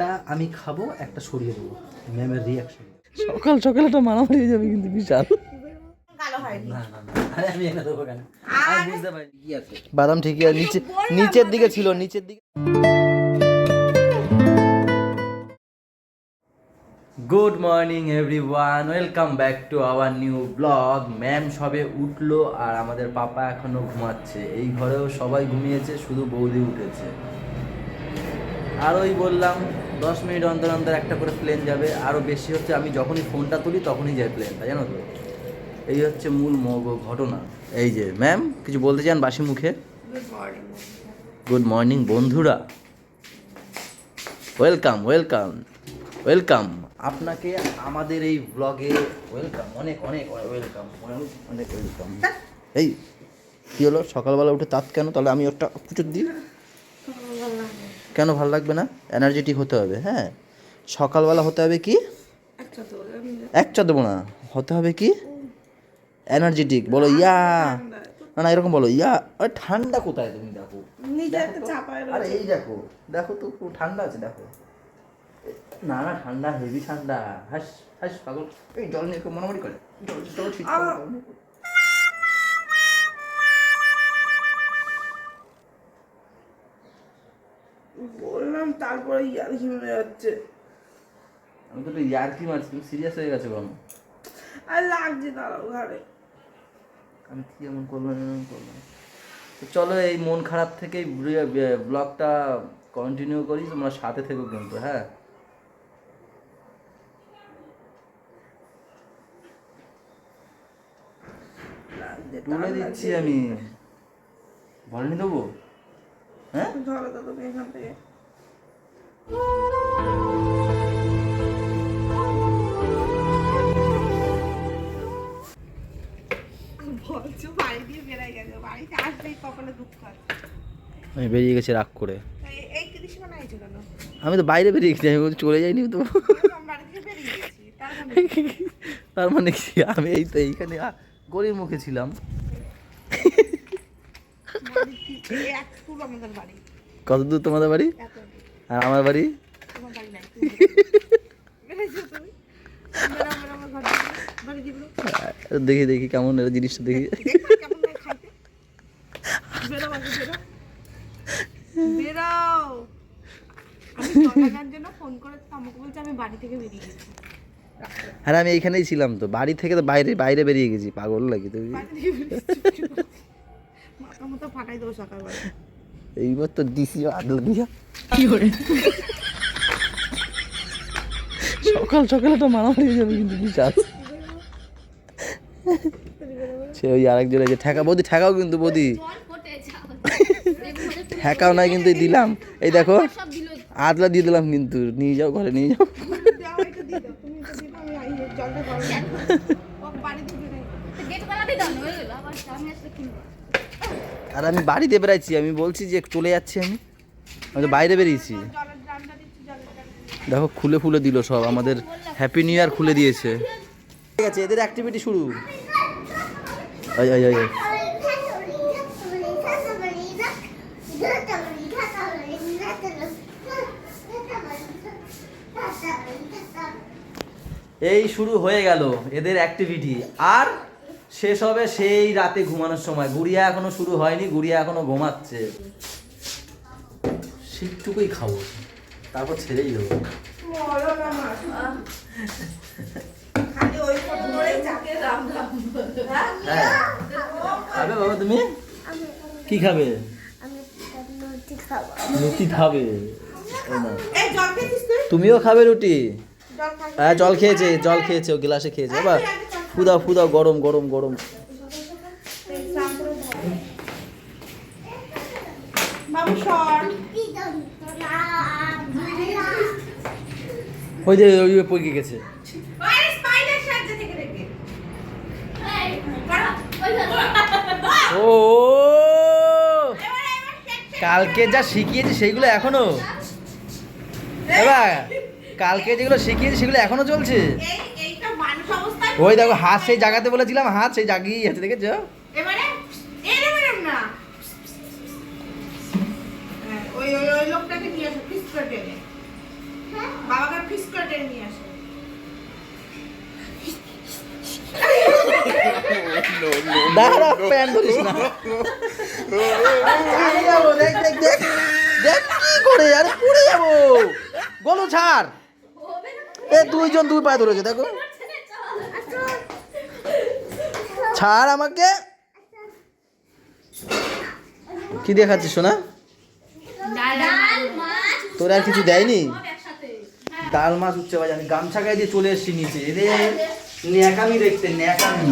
একটা আমি খাব একটা সরিয়ে দেবো। ম্যামের রিয়াকশন সকাল সকাল একটা মারামারি হয়ে যাবে কিন্তু বিশাল। না না না আরে আমি এনে দেবো কেন? আমি বুঝতে পারি কি আছে? বাদাম ঠিকই আছে নিচে নিচের দিকে ছিল নিচের দিকে good morning everyone welcome back to our new blog ma'am সবে উঠল আর আমাদের পাপা এখনও ঘুমাচ্ছে। এই ঘরেও সবাই ঘুমিয়েছে শুধু বৌদি উঠেছে। আর ওই বললাম দশ মিনিট অন্তর অন্তর একটা করে প্লেন যাবে। আরও বেশি হচ্ছে আমি যখনই ফোনটা তুলি তখনই যায় প্লেনটা জানো তো? এই হচ্ছে মূল মগ- ঘটনা। এই যে ম্যাম কিছু বলতে চান বাসি মুখে? গুড মর্নিং বন্ধুরা। ওয়েলকাম ওয়েলকাম ওয়েলকাম আপনাকে আমাদের এই ব্লগে ওয়েলকাম অনেক অনেক ওয়েলকাম অনেক ওয়েলকাম এই কী হলো? সকালবেলা উঠে তাঁত কেন? তাহলে আমি ওটা পুজো দিই। কেন ভালো লাগবে না? এনার্জেটিক হতে হবে হ্যাঁ। সকালবেলা হতে হবে কি? এক চা দেবো না। হতে হবে কি? এনার্জেটিক বলো ইয়া। না না এরকম বলো ইয়া। আরে ঠান্ডা কোথায় তুমি দেখো? আরে এই দেখো। দেখো তো পুরো ঠান্ডা আছে দেখো। না না ঠান্ডা হেভি ঠান্ডা। হাস হাস পাগল। এই জল নিয়ে মনামরি করে? জল জল তারপরে ইয়ার ঘিমে যাচ্ছে আমি তো ইয়ার কি মারছি তুমি সিরিয়াস হয়ে গেছো কেন? আর লাগছে দাঁড়াও ঘরে আমি কি এমন করলাম এমন করলাম তো চলো এই মন খারাপ থেকেই ব্লগটা কন্টিনিউ করি তোমরা সাথে থেকো কিন্তু হ্যাঁ? তুলে দিচ্ছি আমি। বলেনি দেবো? হ্যাঁ? ধরো তো তুমি এখান থেকে। আমি বেরিয়ে গেছি রাগ করে। আমি তো বাইরে বেরিয়ে গেছি আমি চলে যাইনি তো। গেছি তার মানে মানে কি? আমি এই তো এইখানে গলির মুখে ছিলাম। বাড়ি। কত দূর তোমাদের বাড়ি। আর আমার বাড়ি? বেড়াও আমার। বাড়ি দেখি দেখি কেমন এটা জিনিসটা দেখি। বেরাও। আমি এইখানেই ছিলাম তো বাড়ি থেকে তো বাইরে বাইরে বেরিয়ে গেছি পাগল লাগি মতো ফাটাই দেবো সকালবেলা। এইবার তো দিছি আদল দিয়া। সকাল সকাল একটা মারামারি হয়ে যাবে কিন্তু বিশাল সে ওই আরেকজন এই যে ঠেকা বৌদি ঠেকাও কিন্তু বৌদি। ঠেকাও নাই কিন্তু দিলাম। এই দেখো আদলা দিয়ে দিলাম কিন্তু নিয়ে যাও ঘরে নিয়ে যাও। বাড়ি আর আমি বাড়িতে বেড়াইছি, আমি বলছি যে চলে যাচ্ছি আমি। আমি তো বাইরে বেরিয়েছি। দেখো, খুলে ফুলে দিল সব, আমাদের হ্যাপি নিউ ইয়ার খুলে দিয়েছে। ঠিক আছে, এদের অ্যাক্টিভিটি শুরু। আয়। এই শুরু হয়ে গেল এদের অ্যাক্টিভিটি আর শেষ হবে সেই রাতে ঘুমানোর সময়। গুড়িয়া এখনও শুরু হয়নি, গুড়িয়া এখনও ঘুমাচ্ছে। শীতটুকুই খাব। তারপর ছেড়েই দেবো। হ্যাঁ। খাবে তুমি? কি খাবে? রুটি খাবে। তুমিও খাবে রুটি? হ্যাঁ জল খেয়েছে জল খেয়েছে, ও গ্লাসে খেয়েছে। বাবা ফুদাও ফুদা গরম গরম গরম। ওই যে ওই পড়ে গেছে। ও কালকে যা শিখিয়েছি সেগুলো এখনও। এবার কালকে যেগুলো শিখিয়েছি সেগুলো এখনও চলছে। ওই দেখো হাত সেই জায়গাতে বলেছিলাম হাত সেই জাগিয়ে আছে দেখেছ? এবারে এরম এরম না। হ্যাঁ, ওই ওই ওই লোকটাকে নিয়ে আসো পিস করে টেনে। কেড়ে নিয়ে আসে। দাঁড়া প্যান ধরিস না। আরে দেখ দেখ দেখ। দেখ কি করে আরে পড়ে যাব। গলু ছাড়। এ দুইজন দুই পায়ে ধরেছে দেখো। ছাড় আমাকে। কি দেখাচ্ছিস সোনা? তোর আর কিছু দেয়নি? ডাল মাছ উঠছে ভাই আমি গামছা গায়ে দিয়ে চলে এসেছি নিচে। এরে ন্যাকামি দেখতে ন্যাকামি।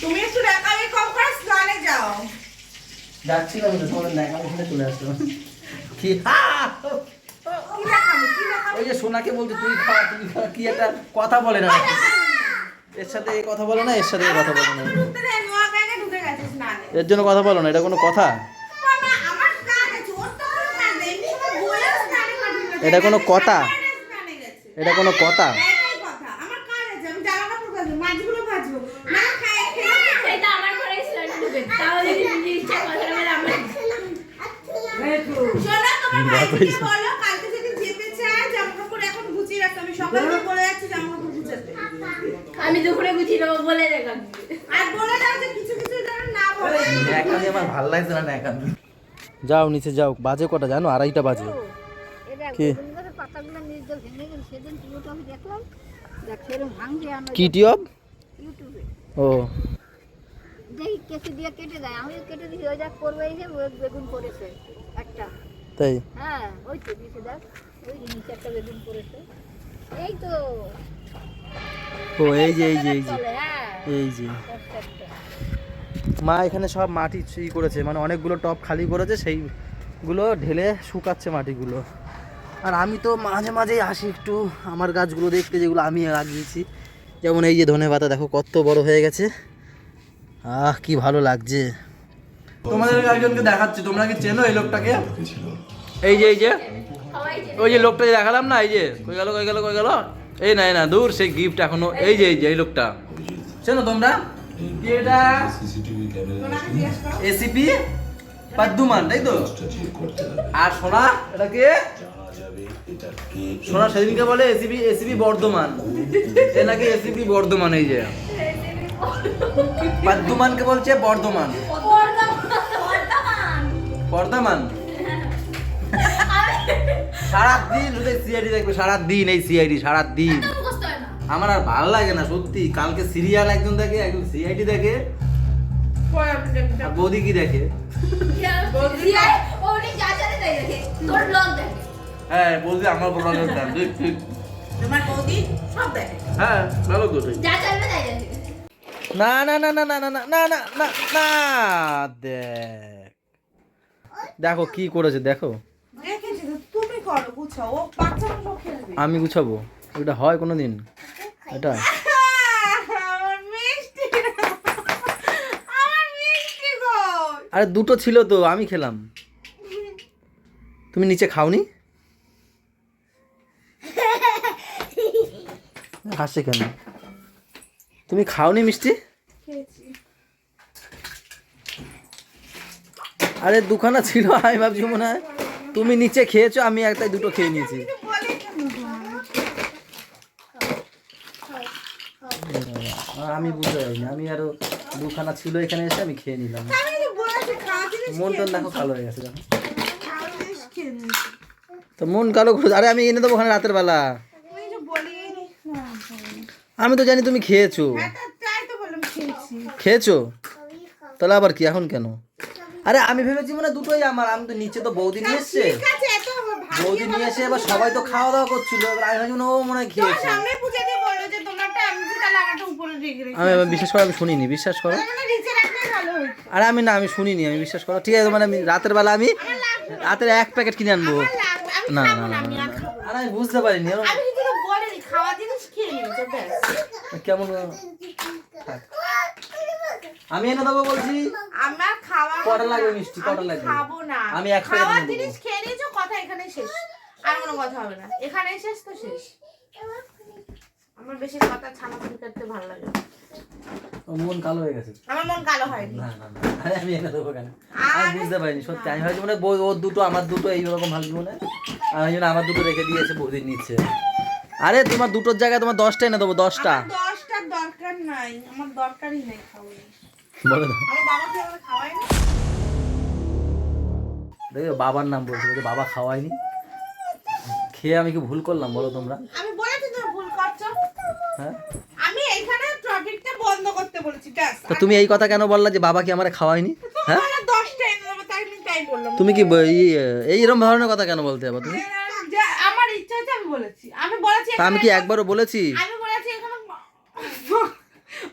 তুমি একটু রেখামি কম করে স্নানে যাও। যাচ্ছিলাম তো তোমাদের ন্যাকামি শুনে চলে আসলাম। কি? ওই যে সোনাকে বলছে তুই খা তুই খা। কি একটা কথা বলে না? এর সাথে এই কথা বলো না এর সাথে এই কথা বলো না। এর জন্য কথা বলো না এটা কোনো কথা? এটা কোনো কথা? এটা কোনো কথা? বাবা দুপুরে গুছিয়ে দেবো বলে দেখাম আর বলে দাও যে কিছু কিছু যেন না বলে। ন্যাকামি আমার ভালো লাগছে না ন্যাকামি যাও নিচে যাও। বাজে কটা জানো? আড়াইটা বাজে। কি? টিউব? ও। দেখি দিয়ে কেটে দেয়। আমি কেটে ওই করবে এই বেগুন করেছে একটা। তাই? হ্যাঁ ওই তো দিয়েছে দেখ ওই নিচে একটা বেগুন করেছে। এই তো। ও এই যে এই যে এই যে হ্যাঁ। এই যে। মা এখানে সব মাটি ই করেছে মানে অনেকগুলো টপ খালি করেছে সেইগুলো ঢেলে শুকাচ্ছে মাটিগুলো। আর আমি তো মাঝে মাঝেই আসি একটু আমার গাছগুলো দেখতে যেগুলো আমি লাগিয়েছি। যেমন এই যে ধনে পাতা দেখো কত বড় হয়ে গেছে। আহ কি ভালো লাগছে। তোমাদের একজনকে দেখাচ্ছি তোমরা কি চেনো এই লোকটাকে? এই যে এই যে। ওই যে লোকটা দেখালাম না এই যে। কই গেল কই গেল কই গেল? এই না এই না দূর সেই গিফট এখনও এই যে এই যে এই লোকটা। চেনো তোমরা? এটা এসিপি পাদ্দুমান তাই তো? আর সোনা এটা কে? সোনা সেদিনকে বলে এসিপি এসিপি বর্ধমান। এ নাকি এসিপি বর্ধমান এই যে। পাদ্দুমানকে বলছে বর্ধমান। বর্ধমান? সারা দিন শুধু সিআইডি দেখবে সারা দিন এই সিআইডি সারা দিন আমার আর ভালো লাগে না সত্যি কালকে সিরিয়াল একজন দেখে একজন সিআইডি দেখে বৌদি কি দেখে হ্যাঁ বৌদি আমার বড় ঠিক ঠিক দেখে হ্যাঁ ভালো তো না না না না না না না না না না না দেখ দেখো কি করেছে দেখো করো বুঝছ ও বাচ্চা খেলবে আমি গুছাবো। এটা হয় কোনো দিন এটা আরে দুটো ছিল তো আমি খেলাম। তুমি নিচে খাওনি? হাসছে কেন? তুমি খাওনি মিষ্টি? আরে দুখানা ছিল আমি ভাবছি মনে হয়। তুমি নিচে খেয়েছো আমি একটাই দুটো খেয়ে নিয়েছি। আমি বুঝতে পারিনি আমি আরও দুখানা ছিল এখানে এসে আমি খেয়ে নিলাম। মন টন দেখো কালো হয়ে গেছে। তো মন কালো আরে আমি এনে দেবো ওখানে রাতের বেলা। আমি তো জানি তুমি খেয়েছো। হ্যাঁ খেয়েছো? তাহলে আবার কি এখন কেন? আরে আমি ভেবেছি মানে দুটোই আমার আমি তো নিচে তো বৌদি নিয়ে এসছে। বৌদি নিয়ে এসে এবার সবাই তো খাওয়া দাওয়া করছিল এবার আমি ভাবছি ও মনে হয় খেয়েছে। আমি বিশ্বাস করো আমি শুনিনি বিশ্বাস করো। মানে নিচে রাখলে ভালো হতো আরে আমি না আমি শুনিনি আমি বিশ্বাস করো। ঠিক আছে মানে আমি রাতের বেলা আমি রাতের এক প্যাকেট কিনে আনব। না না না না না, আমি আর আমি বুঝতে পারিনি এরম আমি এনে দেবো বলছি আমার খাওয়া কটা লাগবে মিষ্টি? কটা লাগবে? খাব না। আমি এক খাওয়ার জিনিস খেয়ে নিয়েছো কথা এখানে শেষ। আর কোনো কথা হবে না। এখানে শেষ তো শেষ। আমার বেশি কথা ছানা কাটতে ভালো লাগে মন কালো হয়ে গেছে। আমার মন কালো হয়নি। না না আরে আমি এনে দেবো কেন? আমি বুঝতে পারিনি সত্যি। আমি ভাবছি মানে বই ওর দুটো আমার দুটো এইরকম ভাবছি মনে। আমি জন্য আমার দুটো রেখে দিয়েছে বৌদির নিচ্ছে। আরে তোমার দুটোর জায়গায় তোমার দশটা এনে দেবো দশটা। দশটার দরকার নাই। আমার দরকারই নাই খাওয়াই বলো না। দেখো বাবার নাম বলছে বলছে বাবা খাওয়ায়নি। খেয়ে আমি কি ভুল করলাম বলো তোমরা? আমি বলেছি তুমি ভুল করছ। হ্যাঁ? আমি এইখানে টপিকটা বন্ধ করতে বলেছি ব্যাস। তো তুমি এই কথা কেন বললা যে বাবা কি আমার খাওয়ায়নি? হ্যাঁ? তুমি কি এইরকম ধরনের কথা কেন বলতে যাব তুমি? আমার ইচ্ছা হচ্ছে আমি বলেছি। আমি বলেছি আমি কি একবারও বলেছি? আমি বলেছি এখানে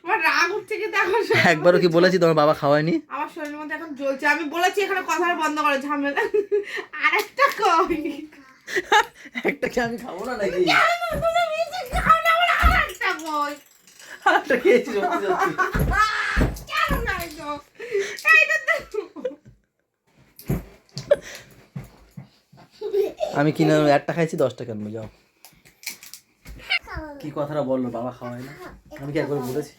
আমার রাগ উঠছে কি দেখো একবারও কি বলেছি তোমার বাবা খাওয়ায়নি? আমার শরীরের মধ্যে এখন জ্বলছে। আমি বলেছি এখানে কথা বন্ধ করে ঝামেলা। আরেকটা কই? একটা কি আমি খাব না নাকি? আরেকটা একটা খেয়েছি আমি কিনে একটা খাইছি দশটা কেন? যাও। কি কথাটা বলল? বাবা খাওয়ায় না আমি কি একবার বলেছি?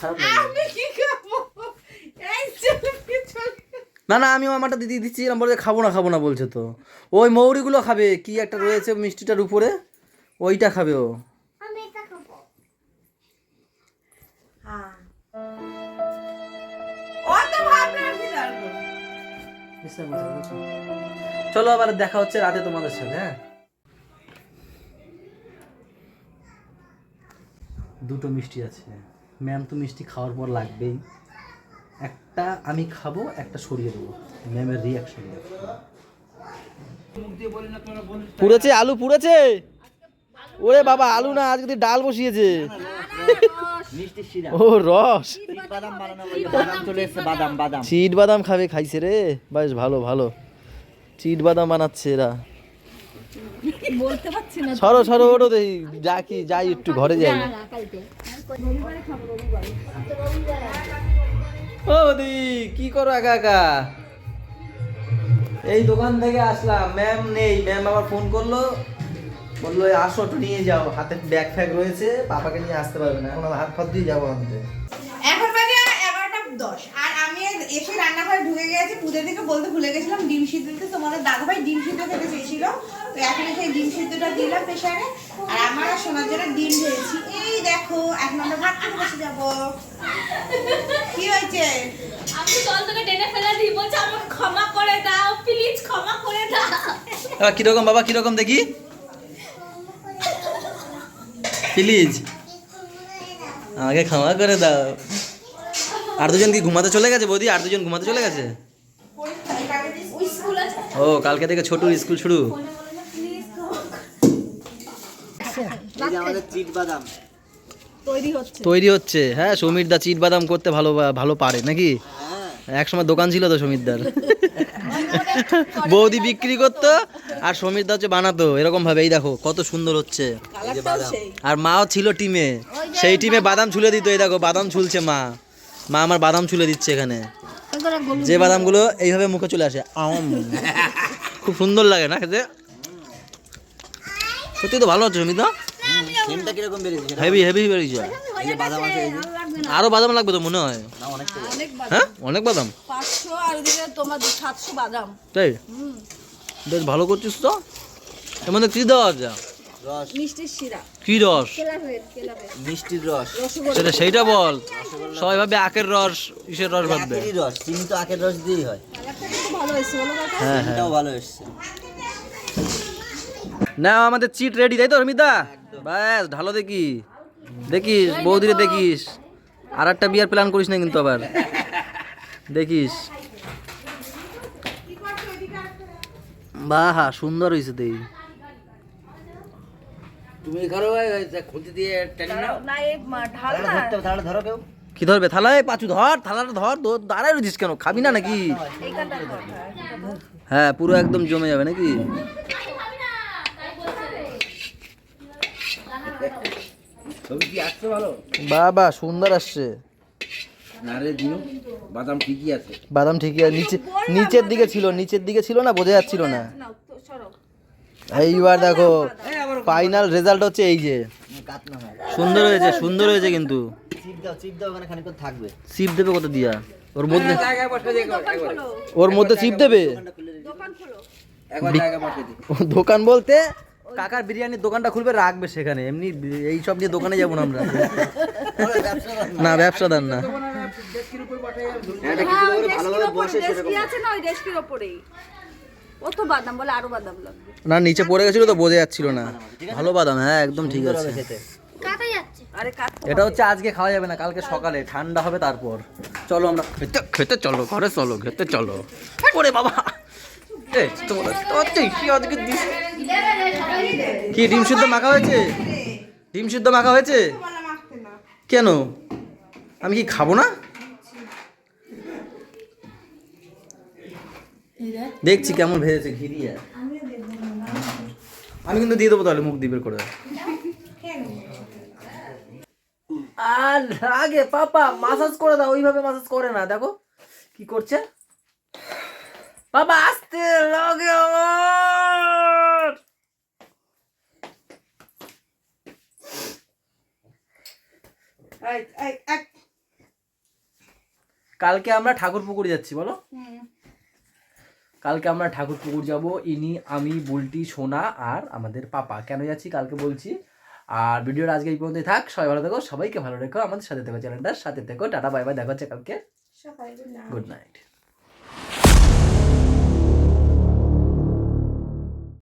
খারাপ। আমি কি খাব? না না আমি আমারটা দিদি দিচ্ছি এরকম বলে খাব না খাব না বলছে তো। ওই মৌরিগুলো খাবে কি একটা রয়েছে মিষ্টিটার উপরে? ওইটা খাবে ও। হ্যাঁ। চলো আবার দেখা হচ্ছে রাতে তোমাদের সাথে হ্যাঁ? দুটো মিষ্টি আছে। ম্যাম তো মিষ্টি খাওয়ার পর লাগবেই। একটা আমি খাব একটা সরিয়ে দেবো। ম্যামের রিয়াকশন পুড়েছে আলু পুড়েছে? ওরে বাবা আলু না আজকে ডাল বসিয়েছে। ও রস। চিট বাদাম খাবে খাইছে রে। বেশ ভালো ভালো। চিট বাদাম বানাচ্ছে এরা। বলতে পারছি না সরো সরো ওটো দেখি যা কি যাই একটু ঘরে যাই। ও দি কি করো একা একা? এই দোকান থেকে আসলাম ম্যাম নেই। ম্যাম আবার ফোন করল বলল আসো একটু নিয়ে যাও। হাতে ব্যাগ ফ্যাগ রয়েছে পাপাকে নিয়ে আসতে পারবে না এখন আমি হাত ফাত দিয়ে যাব আনতে। এখন বাজে এগারোটা দশ আর আমি এসে রান্নাঘরে ঢুকে গেছি পুজোর দিকে বলতে ভুলে গেছিলাম ডিম সিদ্ধ তোমাদের দাদাভাই ডিম সিদ্ধ খেতে চেয়েছিল। তো এখন সেই ডিম সিদ্ধটা দিলাম প্রেশারে আর আমার সোনার জন্য ডিম ভেজেছি। এই দেখো এক নম্বর ভাত খেতে বসে যাব। কি হয়েছে? আমি জল থেকে টেনে ফেলে দিই বলছে আমাকে ক্ষমা করে দাও প্লিজ ক্ষমা করে দাও। এবার কীরকম বাবা কীরকম দেখি? প্লিজ আমাকে ক্ষমা করে দাও। আর দুজন কি ঘুমাতে চলে গেছে বৌদি? আর দুজন ঘুমাতে চলে গেছে? ও কালকে থেকে ছোটুর স্কুল শুরু। তৈরি হচ্ছে। হ্যাঁ সমীর দা চিট বাদাম করতে ভালো ভালো পারে নাকি? এক সময় দোকান ছিল তো সমীরদার। বৌদি বিক্রি করতো আর সমীর দা হচ্ছে বানাতো এরকম ভাবে এই দেখো কত সুন্দর হচ্ছে। আর মাও ছিল টিমে। সেই টিমে বাদাম ছুলে দিত এই দেখো বাদাম ছুলছে মা। মা আমার বাদাম ছুলে দিচ্ছে এখানে। যে বাদামগুলো এইভাবে মুখে চলে আসে আম। খুব সুন্দর লাগে না খেতে? সত্যি তো ভালো হচ্ছে সুমিতা সিমটা কীরকম বেরিয়েছে হেভি হেভি বেরিয়েছে। এই যে বাদাম আছে এই যে। আরও বাদাম লাগবে তো মনে হয়। হ্যাঁ অনেক বাদাম। পাঁচশো আর ওদিকে তোমার সাতশো বাদাম। তাই? বেশ ভালো করছিস তো। এর মধ্যে কি দেওয়া যা রস। মিষ্টির শিরা। কি রস? মিষ্টির রস। সেটা সেইটা বল। সবাই ভাবে আখের রস ইসের রস ভাববে রস চিনি তো আখের রস দিয়েই হয়। ভালো হয়েছে বলো কাকা। হ্যাঁ হ্যাঁ। ভালো না আমাদের চিট রেডি তাই তো রমিতা ব্যাস ঢালো দেখি দেখিস বৌদিরে দেখিস। আর একটা বিয়ার প্ল্যান করিস না কিন্তু আবার। দেখিস। বাহ সুন্দর হয়েছে দেই। তুমি ঘরে খুঁটি দিয়ে টেনে নাও। না এই মা- ঢাল। না ধরতে হবে, ধরো কেউ। কি ধরবে? থালায় পাচু ধর থালাটা ধর দো- দাঁড়ায় রয়েছিস কেন? খাবি না নাকি? হ্যাঁ পুরো একদম জমে যাবে নাকি ছবি কি আসছে ভালো বাবা সুন্দর আসছে। বাদাম ঠিকই আছে। বাদাম ঠিকই আছে। নিচে নিচের দিকে ছিল নিচের দিকে ছিল না বোঝা যাচ্ছিল না। এইবার দেখো ফাইনাল রেজাল্ট হচ্ছে এই যে। সুন্দর হয়েছে সুন্দর হয়েছে কিন্তু। চিপ দাও চিপ দাও ওখানে খানিকক্ষণ থাকবে। চিপ দেবে কত দিয়া? ওর মধ্যে ওর মধ্যে চিপ দেবে? দোকান বলতে কাকার বিরিয়ানির দোকানটা খুলবে রাখবে সেখানে। এমনি এই সব নিয়ে দোকানে যাব না আমরা। না। ব্যবসাদার না। হ্যাঁ আছে না ওই ডেস্কির ওপরেই। ও তো বাদাম বলে আরও বাদাম লাগবে। না নিচে পড়ে গেছিল তো বোঝা যাচ্ছিল না। ভালো বাদাম হ্যাঁ একদম ঠিক আছে। খেতে। কাটা যাচ্ছে। আরে কাট এটা হচ্ছে আজকে খাওয়া যাবে না কালকে সকালে। ঠান্ডা হবে তারপর। চলো আমরা খেতে খেতে চলো ঘরে চলো খেতে চলো। ওরে বাবা। কি ডিম সিদ্ধ মাখা হয়েছে? ডিম সিদ্ধ মাখা হয়েছে? কেন? আমি কি খাব না? দেখছি কেমন ভেজেছে ঘি দিয়ে। আমি কিন্তু দিয়ে দেবো তাহলে মুখ দিয়ে বের করে আর আগে, পাপা মাসাজ করে দাও, ওইভাবে মাসাজ করে না, দেখো কি করছে। বাবা আসতে লাগে। কালকে আমরা ঠাকুর পুকুর যাচ্ছি বলো। কালকে আমরা ঠাকুর পুকুর যাব ইনি আমি বুলটি সোনা আর আমাদের পাপা। কেন যাচ্ছি কালকে বলছি? আর ভিডিওটা আজকে এই পর্যন্তই থাক। সবাই ভালো থেকো সবাইকে ভালো রেখো আমাদের সাথে থেকো চ্যানেলটার সাথে থেকো। টাটা বাই বাই দেখা হচ্ছে কালকে. Good night